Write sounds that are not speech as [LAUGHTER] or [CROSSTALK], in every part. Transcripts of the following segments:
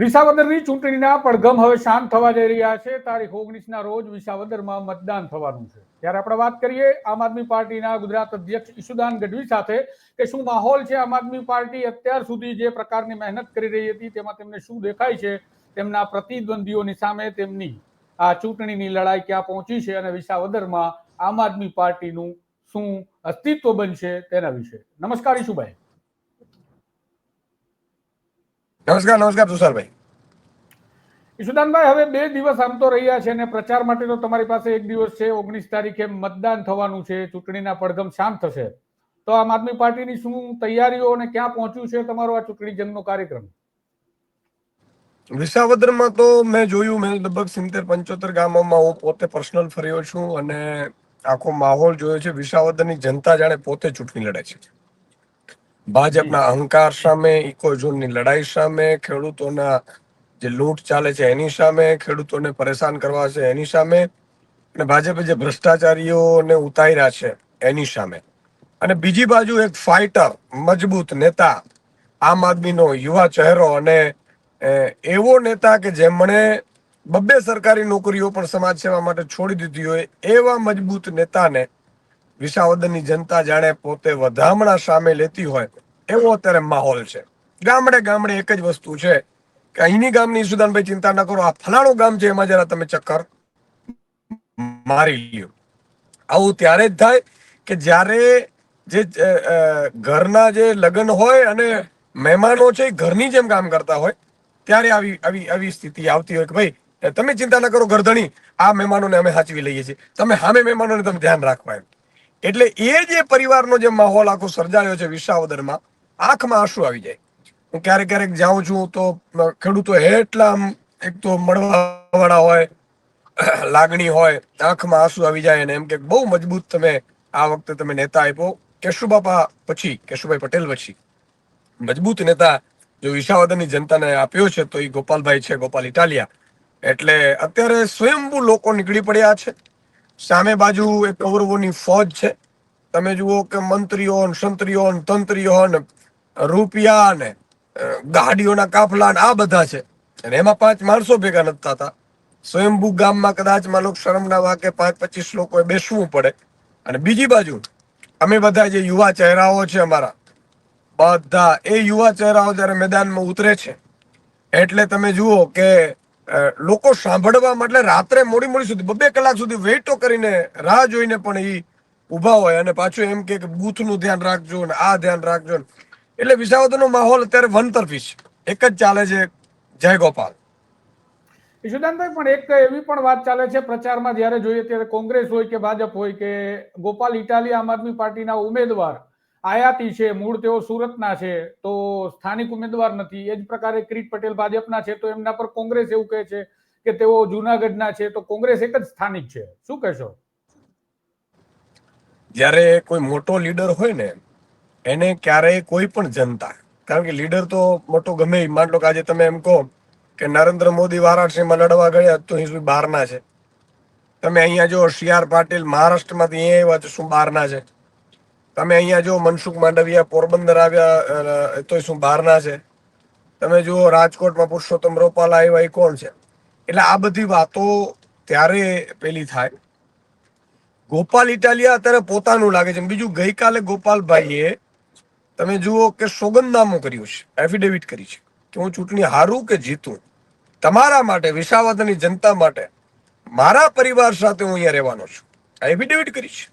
વિસાવદરની ચૂંટણીના પડઘમ હવે શાંત થવા જઈ રહ્યા છે. તારીખ ઓગણીસના રોજ વિસાવદરમાં મતદાન થવાનું છે. ત્યારે આપણે વાત કરીએ આમ આદમી પાર્ટીના ગુજરાત અધ્યક્ષ ઈશુદાન ગઢવી સાથે કે શું માહોલ છે આમ આદમી પાર્ટી અત્યાર સુધી જે પ્રકારની મહેનત કરી રહી હતી તેમાં તેમને શું દેખાય છે? તેમના પ્રતિદ્વંદીઓની સામે તેમની આ ચૂંટણીની લડાઈ ક્યાં પહોંચી છે અને વિસાવદરમાં આમ આદમી પાર્ટીનું શું અસ્તિત્વ બનશે તેના વિશે. નમસ્કાર ઈશુભાઈ. નમસ્કાર નમસ્કાર તુષારભાઈ. ઈશુદાનભાઈ હવે બે દિવસ આમ તો રહ્યા છે અને પ્રચાર માટે તો તમારી પાસે એક દિવસ છે ઓગણીસ તારીખે મતદાન થવાનું છે ચૂંટણીના પડઘમ શાંત થશે. તો આમ આદમી પાર્ટીની શું તૈયારીઓ અને ક્યાં પહોંચ્યું છે તમારો આ ચૂંટણી જંગનો કાર્યક્રમ? વિસાવદરમાં તો મેં જોયું મેં લગભગ સિત્તેર પંચોતેર ગામોમાં હું પોતે પર્સનલ ફર્યો છું અને આખો માહોલ જોયો છે. વિસાવદરની જનતા જાણે પોતે ચૂંટણી લડે છે. ભાજપના અહંકાર સામે ઇકોઝોનની લડાઈ સામે ખેડૂતોના જે લૂંટ ચાલે છે એની સામે ખેડૂતોને પરેશાન કરવા છે એની સામે અને ભાજપે જે ભ્રષ્ટાચારીઓને ઉતાર્યા છે એની સામે. અને બીજી બાજુ એક ફાઇટર મજબૂત નેતા આમ આદમીનો યુવા ચહેરો અને એવો નેતા કે જેમણે બબ્બે સરકારી નોકરીઓ પણ સમાજ સેવા માટે છોડી દીધી હોય એવા મજબૂત નેતાને વિસાવદરની જનતા જાણે પોતે વધામણા સામે લેતી હોય, એવો અત્યારે માહોલ છે. ગામડે ગામડે એક જ વસ્તુ છે કે અહીંની ગામની સુદાનભાઈ ચિંતા ન કરો, આ ફલાણું ગામ છે એમાં જરા તમે ચક્કર મારી લ્યો. આવું ત્યારે જ થાય કે જ્યારે જે ઘરના જે લગ્ન હોય અને મહેમાનો છે ઘરની જેમ કામ કરતા હોય, ત્યારે આવી આવી આવી સ્થિતિ આવતી હોય કે ભાઈ, તમે ચિંતા ન કરો ઘરધણી, આ મહેમાનોને અમે સાચવી લઈએ છીએ. તમે સામે મહેમાનોને તમે ધ્યાન રાખવા એમ. એટલે એ જે પરિવારનો જે માહોલ આખો સર્જાયો છે વિસાવદરમાં, આંખમાં આંસુ આવી જાય. હું ક્યારેક ક્યારેક જાઉં છું તો ખેડૂતો એટલા એક તો મળવાવાળા હોય, [CLEARS THROAT] લાગણી હોય, આંખમાં આંસુ આવી જાય અને એમ કે બહુ મજબૂત તમે આ વખતે તમે નેતા આપ્યો. કેશુબાપા પછી, કેશુભાઈ પટેલ પછી. મજબૂત નેતા જો વિસાવદરની જનતાને આપ્યો છે તો એ ગોપાલભાઈ છે ગોપાલ ઇટાલિયા. એટલે અત્યારે સ્વયંભૂ લોકો નીકળી પડ્યા છે. સામે બાજુ એક કૌરવોની ફોજ છે. તમે જુઓ કે મંત્રીઓ સંત્રીઓ તંત્રીઓ રૂપિયા ને ગાડીઓના કાફલા આ બધા છે. અને એમાં પાંચ માણસો ભેગા નથી થતા. સ્વયંભૂ ગામમાં કદાચ માનો શરમના વાકે પાંચ પચીસ લોકોએ બેસવું પડે. અને બીજી બાજુ, અમે બધા જે યુવા ચહેરાઓ છે અમારા, બધા એ યુવા ચહેરાઓ જ્યારે મેદાનમાં ઉતરે છે, એટલે તમે જુઓ કે લોકો સાંભળવા માટે રાત્રે મોડી મોડી સુધી, બબે કલાક સુધી વેઇટો કરીને રાહ જોઈને પણ એ ઊભા હોય અને પાછું એમ કે બૂથનું ધ્યાન રાખજો ને આ ધ્યાન રાખજો ને એટલે વિસાવદરનો માહોલ અત્યારે વનતરફી છે. એક જ ચાલે છે જય ગોપાલ. ઈશુદાનભાઈ, પણ એક એવી પણ વાત ચાલે છે પ્રચારમાં, જ્યારે જોઈએ ત્યારે કોંગ્રેસ હોય કે ભાજપ હોય કે ગોપાલ ઇટાલી આમ આદમી પાર્ટીના ઉમેદવાર આયાતી છે, મૂળ તેઓ સુરતના છે, તો સ્થાનિક ઉમેદવાર નથી. એ જ પ્રકારે કિરીટ પટેલ ભાજપના છે, તો એમના પર કોંગ્રેસ એવું કહે છે કે તેઓ જુનાગઢના છે, તો કોંગ્રેસ એક જ સ્થાનિક છે. શું કહેશો? જ્યારે કોઈ મોટો લીડર હોય ને, એને ક્યારેય કોઈ પણ જનતા, કારણ કે લીડર તો મોટો ગમે. માન લો કે આજે તમે એમ કહો કે નરેન્દ્ર મોદી વારાણસીમાં લડવા ગયા તો અહીં બહારના છે. તમે અહીંયા જો સી આર પાટીલ મહારાષ્ટ્રમાંથી અહીંયા આવ્યા તો શું બહારના છે? તમે અહીંયા જો મનસુખ માંડવિયા પોરબંદર આવ્યા તો શું બહારના છે? તમે જુઓ, રાજકોટમાં પુરુષોત્તમ રૂપાલા આવ્યા, એ કોણ છે? એટલે આ બધી વાતો ત્યારે પેલી થાય. ગોપાલ ઇટાલિયા અત્યારે પોતાનું લાગે છે. બીજું ગઈકાલે ગોપાલભાઈએ, તમે જુઓ કે સોગંદનામું કર્યું છે એફિડેવિટ કરી છે, કે હું ચૂંટણી હારું કે જીતું? તમારા માટે, વિસાવદરની જનતા માટે, મારા પરિવાર સાથે હું અહીંયા રહેવાનો છું. એફિડેવિટ કરી છે.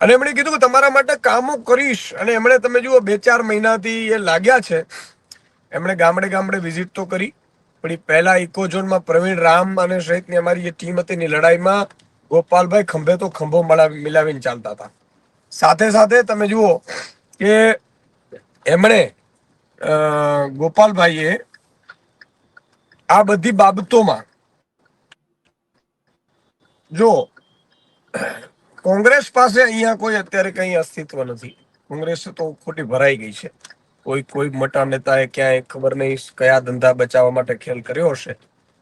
અને એમણે કીધું કે તમારા માટે કામો કરીશ. અને એમણે તમે જુઓ, બે ચાર મહિનાથી એ લાગ્યા છે. એમણે ગામડે ગામડે વિઝિટ તો કરી. પણ એ પહેલા ઇકોઝોનમાં પ્રવીણ રામ અને સહિતની અમારી જે ટીમ હતી એની લડાઈમાં ગોપાલભાઈ ખંભે તો ખંભો મિલાવીને ચાલતા હતા. સાથે સાથે તમે જુઓ કે એમણે ગોપાલભાઈએ આ બધી બાબતોમાં જો કોંગ્રેસ પાસે અહીંયા કોઈ અત્યારે કઈ અસ્તિત્વ નથી. કોંગ્રેસ તો ખોટી ભરાઈ ગઈ છે. કોઈ કોઈ મોટા નેતાએ ક્યાંય ખબર નહીં કયા ધંધા બચાવવા માટે ખેલ કર્યો હશે.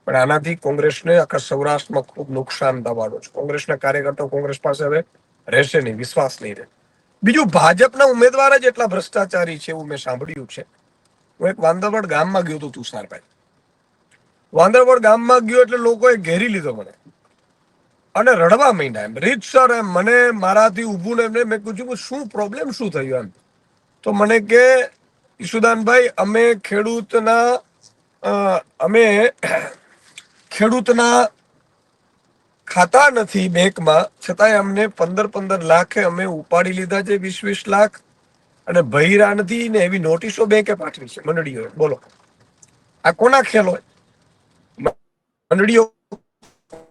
પણ આનાથી કોંગ્રેસને આખા સૌરાષ્ટ્રમાં ખૂબ નુકસાન થવાનું છે. કોંગ્રેસના કાર્યકર્તાઓ કોંગ્રેસ પાસે હવે રહેશે નહીં, વિશ્વાસ નહીં રહે. બીજું, ભાજપના ઉમેદવાર જ એટલા ભ્રષ્ટાચારી છે એવું મેં સાંભળ્યું છે. હું એક વાંદરવડ ગામમાં ગયો હતો તુષારભાઈ. વાંદરવડ ગામમાં ગયો એટલે લોકોએ ઘેરી લીધો મને. અને રડવા માંડ્યા એમ. રીત સર એમ, મને મારાથી ઊભું ને એમને મેં પૂછ્યું કે શું પ્રોબ્લેમ શું થયું એમ? તો મને કે, ઈશુદાનભાઈ, અમે ખેડૂતના અમે ખેડૂતના ખાતા નથી બેંકમાં. છતાંય અમને પંદર પંદર લાખે અમે ઉપાડી લીધા છે, વીસ વીસ લાખ. અને ભૈરા નથી ને એવી નોટિસો બેંકે પાઠવી છે, મંડળીઓએ. બોલો. આ કોના ખેલ હોય? મંડળીઓ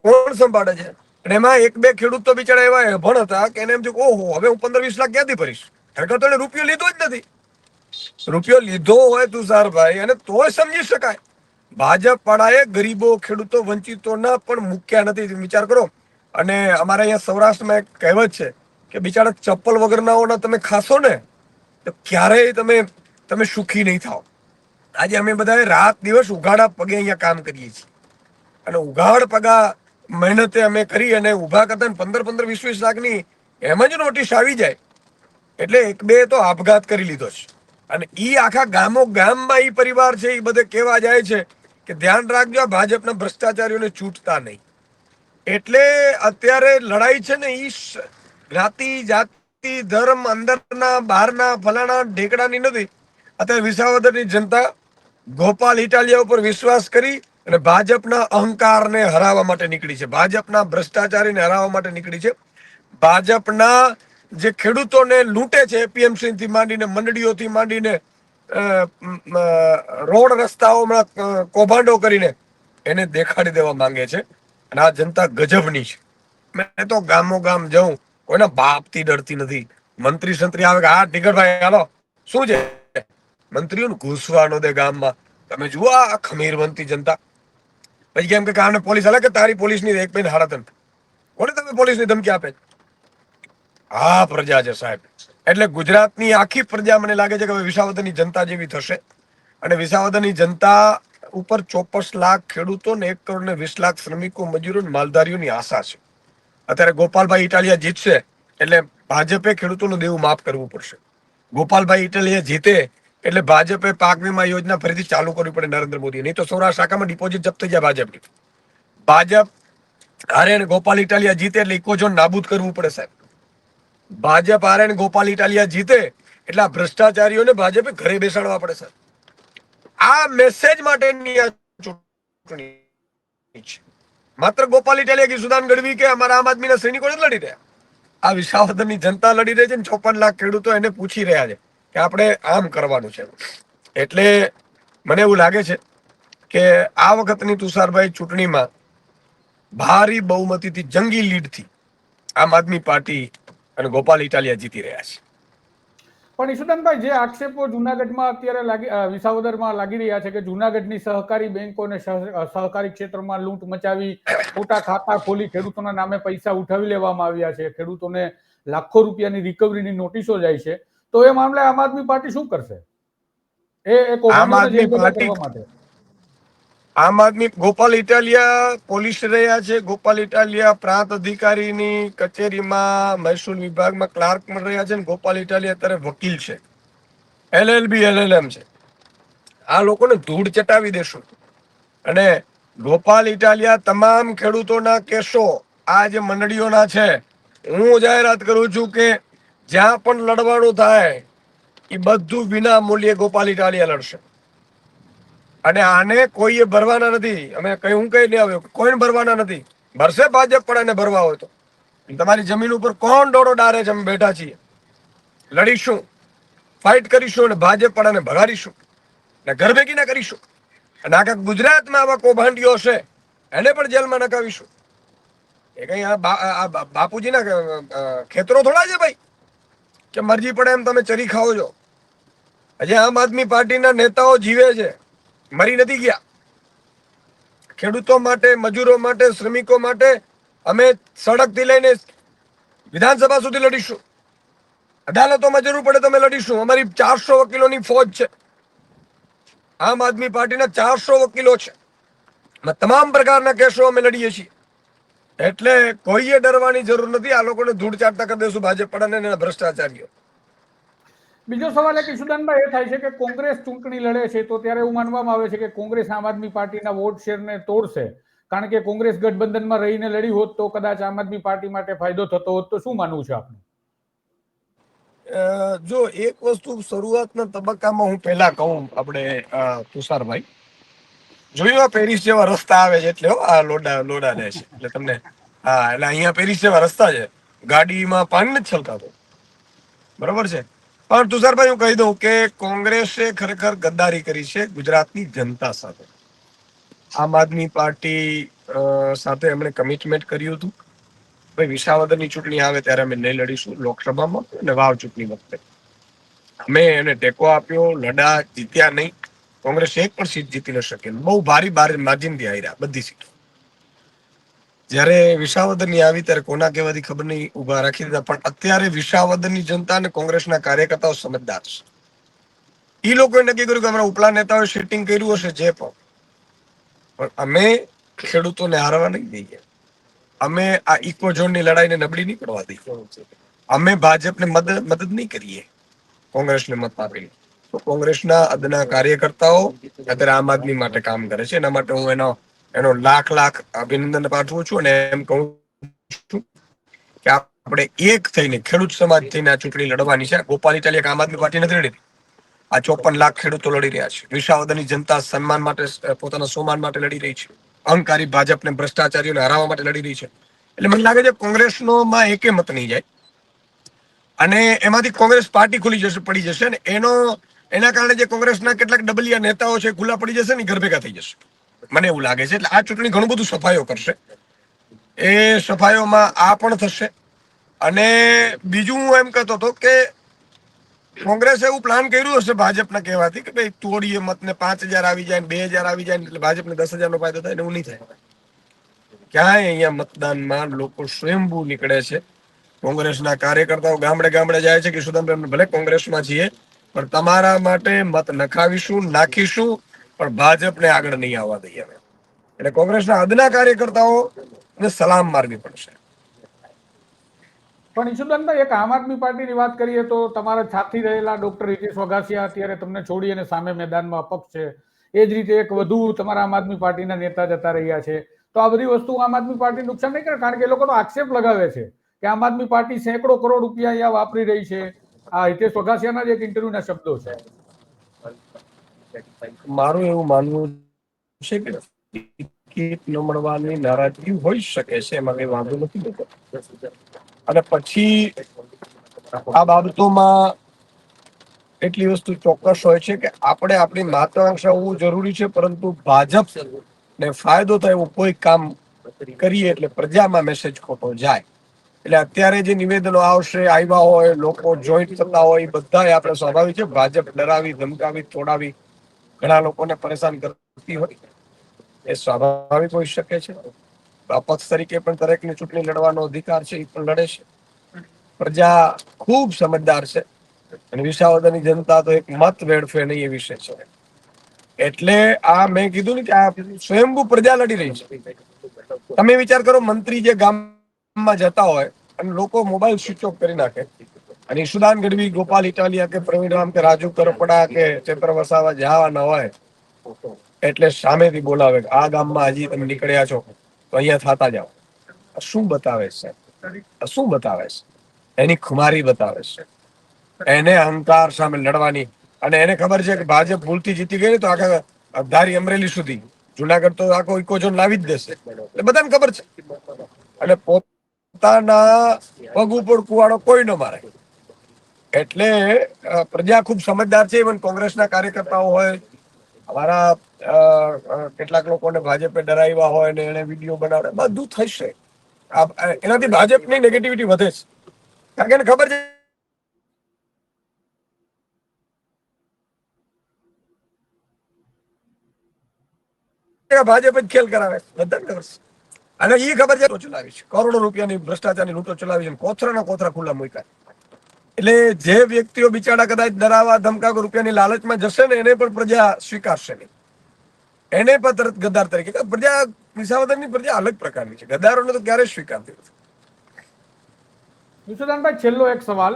કોણ સંભાળે છે? અને એમાં એક બે ખેડૂત તો બિચારા એવા અભણ હતા કે એને એમ થયું ઓહો, હવે હું પંદર વીસ લાખ ક્યાંથી ભરીશ? ખરેખર તો એને રૂપિયો લીધો જ નથી. રૂપિયો લીધો હોય તુષારભાઈ અને તોય સમજી શકાય. ભાજપ વાળાએ ગરીબો, ખેડૂતો વંચિતોના પણ મૂક્યા નથી. વિચાર કરો. અને અમારા અહીંયા સૌરાષ્ટ્રમાં એક કહેવત છે કે બિચારા ચપ્પલ વગરનાઓના તમે ખાશો ને, તો ક્યારેય તમે તમે સુખી નહીં થાઓ. આજે અમે બધાએ રાત દિવસ ઉઘાડા પગે અહીંયા કામ કરીએ છીએ. અને ઉઘાડ પગા મહેનતે અમે કરી અને ઊભા કરતા પંદર પંદર વીસ વીસ લાખની એમ જ નોટિસ આવી જાય. એટલે એક બે તો આપઘાત કરી લીધો છે. અને એ આખા ગામો ગામમાં એ પરિવાર છે એ બધે કહેવા જાય છે કે ધ્યાન રાખજો, આ ભાજપના ભ્રષ્ટાચારીઓને છૂટતા નહીં. એટલે અત્યારે લડાઈ છે ને એ જ્ઞાતિ જાતિ, ધર્મ અંદરના, બહારના, ફલાણા ઢેકડાની નથી. અત્યારે વિસાવદરની જનતા ગોપાલ ઇટાલિયા ઉપર વિશ્વાસ કરી અને ભાજપના અહંકારને હરાવવા માટે નીકળી છે. ભાજપના ભ્રષ્ટાચારીને હરાવવા માટે નીકળી છે. ભાજપના જે ખેડૂતોને લૂંટે છે એપીએમસીથી માંડીને, મંડળીઓથી માંડીને રોડ રસ્તાઓમાં કૌભાંડો કરીને એને દેખાડી દેવા માંગે છે. અને આ જનતા ગજબની છે. મેં તો ગામો ગામ જાઉં, કોઈના બાપથી ડરતી નથી. મંત્રી સંત્રી આવે કે, હા ટીકટભાઈ હાલો. શું છે? મંત્રીઓને ઘૂસવાનો દે ગામમાં. તમે જુઓ આ ખમીરવંતી જનતા. પછી કેમ કે કારણે પોલીસ કે તારી પોલીસની એક બેન હારા તમે કોને તમે પોલીસની ધમકી આપે? આ પ્રજા છે સાહેબ. એટલે ગુજરાતની આખી પ્રજા મને લાગે છે કે હવે વિસાવદરની જનતા જેવી થશે. અને વિસાવદરની જનતા ઉપર ચોપ્પસ લાખ ખેડૂતો ને એક કરોડ ને વીસ લાખ શ્રમિકો, મજૂરો માલધારીઓની આશા છે. અત્યારે ગોપાલભાઈ ઇટાલિયા જીતશે એટલે ભાજપે ખેડૂતોનું દેવું માફ કરવું પડશે. ગોપાલભાઈ ઇટાલિયા જીતે એટલે ભાજપે પાક વીમા યોજના ફરીથી ચાલુ કરવી પડે નરેન્દ્ર મોદી નહીં તો સૌરાષ્ટ્ર શાખામાં ડિપોઝિટ જપ્ત થઈ જાય ભાજપની. ભાજપ, હારે અને ગોપાલ ઇટાલિયા જીતે એટલે ઇકોઝોન નાબૂદ કરવું પડે સાહેબ. ભાજપ, હારે અને ગોપાલ ઇટાલિયા જીતે એટલે આ ભ્રષ્ટાચારીઓને ભાજપે ઘરે બેસાડવા પડે સાહેબ. આ મેસેજ માટેની આ ચૂંટણી માત્ર ગોપાલ ઇટાલિયા કે સુદાન ગઢવી કે અમારા આમ આદમીના સૈનિકો લડી રહ્યા. આ વિસાવદરની જનતા લડી રહી છે ને ચોપન લાખ ખેડૂતો એને પૂછી રહ્યા છે. કે આપણે આમ કરવાનું છે. એટલે મને એવું લાગે છે કે આ વખતની તુષારભાઈ ચૂંટણીમાં ભારી બહુમતીથી જંગી લીડથી આમ આદમી પાર્ટી અને ગોપાલ ઇટાલિયા જીતી રહ્યા છે. પણ ઈશુદાનભાઈ, જે આક્ષેપો જુનાગઢમાં અત્યારે લાગી વિસાવદરમાં લાગી રહ્યા છે કે જુનાગઢની સહકારી બેંકોને સહ- સહકારી ક્ષેત્રમાં લૂંટ મચાવી, ખોટા ખાતા ખોલી, ખેડૂતોના નામે પૈસા ઉઠાવી લેવામાં આવ્યા છે. ખેડૂતોને લાખો રૂપિયાની રિકવરીની નોટિસો જાય છે. તો એ મામલે આમ આદમી પાર્ટી શું કરશે? એ કૌભાંડોને આદમી પાર્ટી- માટે. આમ આદમી ગોપાલ ઇટાલિયા પોલીસ રહ્યા છે. ગોપાલ ઇટાલિયા પ્રાંત અધિકારીની કચેરીમાં મહેસૂલ વિભાગમાં ક્લાર્કમાં રહ્યા છે ને ગોપાલ ઇટાલિયા અત્યારે વકીલ છે. એલએલબી એલએલએમ છે. આ લોકોને ધૂળ ચટાવી દેશું. અને ગોપાલ ઇટાલિયા તમામ ખેડૂતોના કેસો આ જે મંડળીઓના છે હું જાહેરાત કરું છું કે જ્યાં પણ લડવાનું થાય એ બધું વિના મૂલ્યે ગોપાલ ઇટાલિયા લડશે. અને આને કોઈએ ભરવાના નથી. અમે કઈ હું કઈ નહીં આવ્યો, કોઈને ભરવાના નથી. ભરશે ભાજપ, પણ એને ભરવા હોય તો. તમારી જમીન ઉપર કોણ દોડો ડારે છે, અમે બેઠા છીએ. લડીશું, ફાઇટ કરીશું અને ભાજપ પણ એને ભગાડીશું. ને ઘર ભેગી ના કરીશું. અને આખા ગુજરાતમાં આવા કૌભાંડીઓ છે એને પણ જેલમાં નકાવીશું. એ કઈ આ બાપુજીના ખેતરો થોડા છે ભાઈ? કે મરજી પડે એમ તમે ચરી ખાઓ છો. હજી આમ આદમી પાર્ટીના નેતાઓ જીવે છે. મરી નથી ગયા. ખેડૂતો માટે, મજૂરો માટે, શ્રમિકો માટે અમે સડકથી લઈને વિધાનસભા સુધી લડીશું. અદાલતોમાં જરૂર પડે તમે લડીશું. અમારી ચારસો વકીલોની ફોજ છે. આમ આદમી પાર્ટીના ચારસો વકીલો છે. તમામ પ્રકારના કેસો અમે લડીએ છીએ. એટલે કોઈએ ડરવાની જરૂર નથી. આ લોકોને ધૂળ ચાટતા કરી દેશું ભાજપ પડાને ભ્રષ્ટાચારીઓ. બીજો સવાલ એ કિશુદાનભાઈ એ થાય છે કે કોંગ્રેસ ચૂંટણી લડે છે તો ત્યારે એવું માનવામાં આવે છે કે કોંગ્રેસ આમ આદમી પાર્ટીના વોટ શેરને તોડશે. કારણ કે કોંગ્રેસ ગઠબંધનમાં રહીને લડી હોત તો કદાચ આમ આદમી પાર્ટી માટે ફાયદો થતો હોત. તો શું માનવું છે આપનું? જો એક વસ્તુ શરૂઆતના તબક્કામાં હું પહેલા કહું આપણે તુષારભાઈ. જોયું આ પેરિસ જેવા રસ્તા આવે છે એટલે આ લોડા લોડા લે છે. એટલે તમને હા, એટલે અહીંયા પેરિસ જેવા રસ્તા છે. ગાડીમાં પાણી નથી છલકાતો બરોબર છે? પણ તુષારભાઈ, હું કહી દઉં કે કોંગ્રેસે ખરેખર ગદ્દારી કરી છે ગુજરાતની જનતા સાથે. આમ આદમી પાર્ટી સાથે એમણે કમિટમેન્ટ કર્યું હતું. ભાઈ, વિસાવદરની ચૂંટણી આવે ત્યારે અમે નહીં લડીશું લોકસભામાં અને વાવ ચૂંટણી વખતે. અમે એને ટેકો આપ્યો, લડા, જીત્યા નહીં. કોંગ્રેસ એક પણ સીટ જીતી ન શકે. બહુ ભારી ભારે માર્જિનથી હાર્યા બધી સીટો. જ્યારે વિસાવદરની આવી ત્યારે કોના કહેવાથી ખબર નહીં ઊભા રાખી દીધા. પણ અત્યારે વિસાવદરની જનતા અને કોંગ્રેસના કાર્યકર્તાઓ સમજદાર છે. એ લોકોએ નક્કી કર્યું કે અમારા ઉપલા નેતાઓએ સેટિંગ કર્યું હશે, જે પણ. પણ અમે ખેડૂતોને હારવા નહીં દઈએ. અમે આ ઇકો ઝોનની લડાઈને નબળી નહીં પડવા દઈએ. અમે ભાજપને મદદ મદદ નહીં કરીએ. કોંગ્રેસને મત આપીને. કોંગ્રેસના અદના કાર્યકર્તાઓ અત્યારે આમ આદમી માટે કામ કરે છે. એના માટે હું એનો એનો લાખ લાખ અભિનંદન પાઠવું છું અને એમ કહું છું કે આપણે એક થઈને ખેડૂત સમાજ થઈને આ ચૂંટણી લડવાની છે. ગોપાલ એક આમ આદમી પાર્ટી નથી લડી આ ચોપન લાખ ખેડૂતો લડી રહ્યા છે. વિસાવદરની જનતા સન્માન માટે, પોતાના સોમાન માટે લડી રહી છે. અહંકારી ભાજપને ભ્રષ્ટાચારીઓને હરાવવા માટે લડી રહી છે. એટલે મને લાગે છે કોંગ્રેસનો માં એકે મત નહીં જાય. અને એમાંથી કોંગ્રેસ પાર્ટી ખુલી જશે, પડી જશે અને એનો એના કારણે જે કોંગ્રેસના કેટલાક ડબલિયા નેતાઓ છે, ખુલ્લા પડી જશે ને ઘર ભેગા થઈ જશે. મને એવું લાગે છે. એટલે આ ચૂંટણી ઘણું બધું સફાયો કરશે. એ સફાયોમાં આ પણ થશે. અને બીજું હું એમ કહેતો હતો કે કોંગ્રેસે એવું પ્લાન કર્યું હશે ભાજપના કહેવાથી કે ભાઈ તોડીએ મતને પાંચ હજાર આવી જાય ને બે હજાર આવી જાય એટલે ભાજપને દસ હજારનો ફાયદો થાય એવું નહીં થાય. ક્યાંય અહીંયા મતદાનમાં લોકો સ્વયંભૂ નીકળે છે. કોંગ્રેસના કાર્યકર્તાઓ ગામડે ગામડે જાય છે કે સુદામ ભલે કોંગ્રેસમાં છીએ પણ તમારા માટે મત નખાવીશું, નાખીશું, પણ ભાજપને આગળ નહીં આવવા દઈએ અમે. એટલે કોંગ્રેસના અદના કાર્યકર્તાઓ ને સલામ મારવી પડશે. પણ ઈશુદાનભાઈ એક આમ આદમી પાર્ટીની વાત કરીએ તો તમારા સાથી રહેલા ડોક્ટર હિતેશ વઘાસિયા અત્યારે તમને છોડી અને સામે મેદાનમાં અપક્ષ છે. એ જ રીતે એક વધુ તમારા આમ આદમી પાર્ટીના નેતા જતા રહ્યા છે. તો આ બધી વસ્તુ આમ આદમી પાર્ટી નુકસાન નહીં કરે? કારણ કે એ લોકો તો આક્ષેપ લગાવે છે કે આમ આદમી પાર્ટી સેંકડો કરોડ રૂપિયા અહીંયા વાપરી રહી છે. આ હિતેશ વઘાસિયાના જ એક ઇન્ટરવ્યુના શબ્દો છે મારું એવું માનવું છે કે ટિકિટ ન મળવાની નારાજગી હોઈ શકે છે એમાં કઈ વાંધો નથી. અને પછી આ બાબતોમાં એટલી વસ્તુ ચોક્કસ હોય છે કે આપણે આપણી મહત્વાકાંક્ષા હોવું જરૂરી છે, પરંતુ ભાજપ ને ફાયદો થાય એવું કોઈ કામ કરીએ એટલે પ્રજામાં મેસેજ ખોટો જાય એટલે અત્યારે જે નિવેદનો આવશે, આવ્યા હોય, લોકો જોઈન્ટ થતા હોય બધા આપણે સ્વાભાવિક છે, ભાજપ ડરાવી, ધમકાવી, તોડાવી, ઘણા લોકોને પરેશાન કરતી હોય, એ સ્વાભાવિક હોઈ શકે છે. અપક્ષ તરીકે પણ દરેકને ચૂંટણી લડવાનો અધિકાર છે, એ પણ લડે છે. પ્રજા ખૂબ સમજદાર છે અને વિસાવદરની જનતા તો એક મત વેડફે નહીં એ વિશે છે. એટલે આ મેં કીધું ને કે આ સ્વયંભૂ પ્રજા લડી રહી છે. તમે વિચાર કરો, મંત્રી જે ગામમાં જતા હોય અને લોકો મોબાઈલ સ્વિચ ઓફ કરી નાખે. અને ઈશુદાન ગઢવી, ગોપાલ ઇટાલિયા કે પ્રવીણ રામ કે રાજુ કરપડા કે ચેતર વસાવા જવાના હોય, એટલે સામેથી બોલાવે કે આ ગામમાં હજી તમે નીકળ્યા છો, તો અહીંયા થતા જાઓ. શું બતાવે છે? શું બતાવે છે? એની ખુમારી બતાવે છે. એને અહંકાર સામે લડવાની. અને એને ખબર છે કે ભાજપ ભૂલથી જીતી ગઈ તો આખા ધારી અમરેલી સુધી. જુનાગઢ તો આખો ઇકોઝોન લાવી જ દેશે. એટલે બધાને ખબર છે. અને પોતાના પગ ઉપર કુવાડો કોઈ ન મારે. એટલે પ્રજા ખૂબ સમજદાર છે ઇવન કોંગ્રેસના કાર્યકર્તાઓ હોય, અમારા કેટલાક લોકોને ભાજપે ડરાવ્યા હોય ને એને વીડિયો બનાવે બધું થશે. એનાથી ભાજપની નેગેટિવિટી વધે છે. કારણ કે એને ખબર છે ભાજપ જ ખેલ કરાવે બધા અને એ ખબર છે ચલાવી છે કરોડો રૂપિયાની ભ્રષ્ટાચારની લૂંટો ચલાવી છે કોથરાના કોથરા ખુલ્લા મૂક્યા. એટલે જે વ્યક્તિઓ બિચારા કદાચ ડરાવા ધમકા રૂપિયાની લાલચમાં જશે ને, એને પણ પ્રજા સ્વીકારશે નહીં. એને પણ તરત ગદ્દાર તરીકે પ્રજા વિસાવદરની પ્રજા અલગ પ્રકારની છે. ગદ્દારોને તો ક્યારેય સ્વીકારતી નથી. વિશ્વદાનભાઈ, છેલ્લો એક સવાલ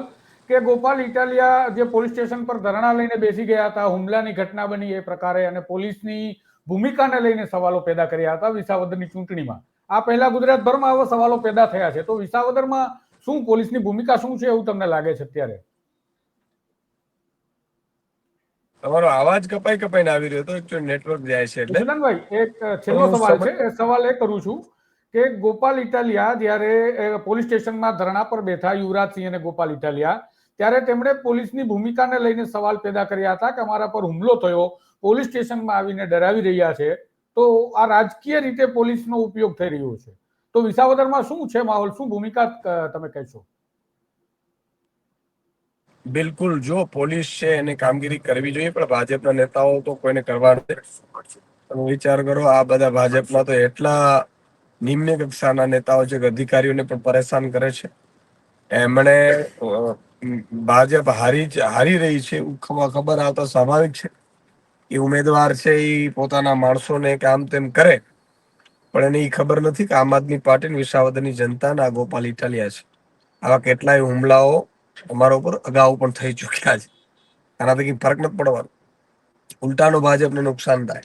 કે ગોપાલ ઇટાલિયા જે પોલીસ સ્ટેશન પર ધરણા લઈને બેસી ગયા હતા, હુમલાની ઘટના બની એ પ્રકારે અને પોલીસની ભૂમિકાને લઈને સવાલો પેદા કર્યા હતા વિસાવદરની ચૂંટણીમાં. આ પહેલા ગુજરાતભરમાં આવા સવાલો પેદા થયા છે. તો વિસાવદરમાં શું પોલીસની ભૂમિકા શું છે એવું તમને લાગે છે અત્યારે? તમારો અવાજ કપાઈ કપાઈને આવી રહ્યો હતો એકચ્યુઅલી નેટવર્ક જાય છે એટલે. વિજયનભાઈ એક છેલ્લો સવાલ છે. એ સવાલ એ કરું છું કે ગોપાલ ઇટાલિયા જ્યારે પોલીસ સ્ટેશનમાં ધરણા પર બેઠા યુવરાજસિંહ અને ગોપાલ ઇટાલિયા ત્યારે તેમણે પોલીસની ભૂમિકાને લઈને સવાલ પેદા કર્યા હતા કે અમારા પર હુમલો થયો પોલીસ સ્ટેશનમાં આવીને ડરાવી રહ્યા છે. તો આ રાજકીય રીતે પોલીસનો ઉપયોગ થઈ રહ્યો છે. તો વિસાવદરમાં શું છે માહોલ? શું ભૂમિકા તમે કહેશો? બિલકુલ. જો પોલીસ છે એને કામગીરી કરવી જોઈએ, પણ ભાજપના નેતાઓ તો કોઈને કરવા તમે વિચાર કરો, આ બધા ભાજપના તો એટલા નિમ્ન કક્ષાના નેતાઓ છે કે અધિકારીઓને પણ પરેશાન કરે છે. એમણે ભાજપ હારી હારી રહી છે. ખબર આવતા સ્વાભાવિક છે. એ ઉમેદવાર છે, એ પોતાના માણસોને કામ તેમ કરે. પણ એને ઈ ખબર નથી કે આમ આદમી પાર્ટી વિસાવદરની જનતાના ગોપાલ ઇટાલિયા છે. આવા કેટલાય હુમલાઓ અમારા ઉપર અગાઉ પણ થઈ ચૂક્યા છે. આનાથી કંઈ ફરક નથી પડવાનો. ઉલટાનું ભાજપને નુકસાન થાય.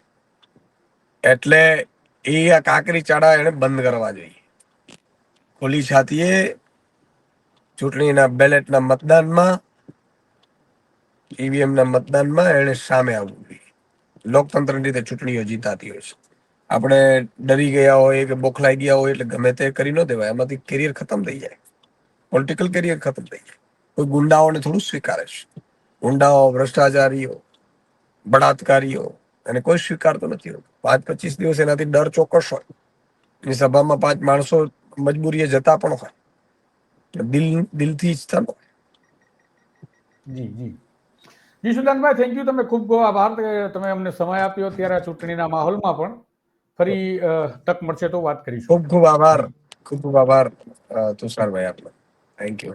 એટલે એ આ કાકરી ચાડા એને બંધ કરવા જોઈએ. ખુલ્લી છાતીએ ચૂંટણીના બેલેટના મતદાનમાં, ઈવીએમના મતદાનમાં એને સામે આવવું જોઈએ. લોકતંત્રની રીતે ચૂંટણીઓ જીતાતી હોય છે. આપણે ડરી ગયા હોય કે બોખલાઈ ગયા હોય એટલે ગમે તે કરી ન દેવાય. એમાંથી કેરિયર ખતમ થઈ જાય. પોલિટિકલ કેરિયર ખતમ થઈ જાય. કોઈ ગુંડાઓને થોડું સ્વીકારે છે. ગુંડાઓ, ભ્રષ્ટાચારીઓ, બળાત્કારીઓ અને કોઈ સ્વીકારતો નથી હોતો. પાંચ પચીસ દિવસ એનાથી ડર ચોક્કસ હોય. એની સભામાં પાંચ માણસો મજબૂરીએ જતા પણ હોય. દિલ, દિલથી ઈચ્છતા ન હોય. જી જી. જી સુદાનભાઈ થેન્ક યુ તમે ખૂબ ખૂબ આભાર તમે અમને સમય આપ્યો ત્યારે આ ચૂંટણીના માહોલમાં પણ. ફરી તક મળશે તો વાત કરીશું. ખૂબ ખૂબ આભાર. ખૂબ ખૂબ આભાર તુષારભાઈ આપનો. Thank you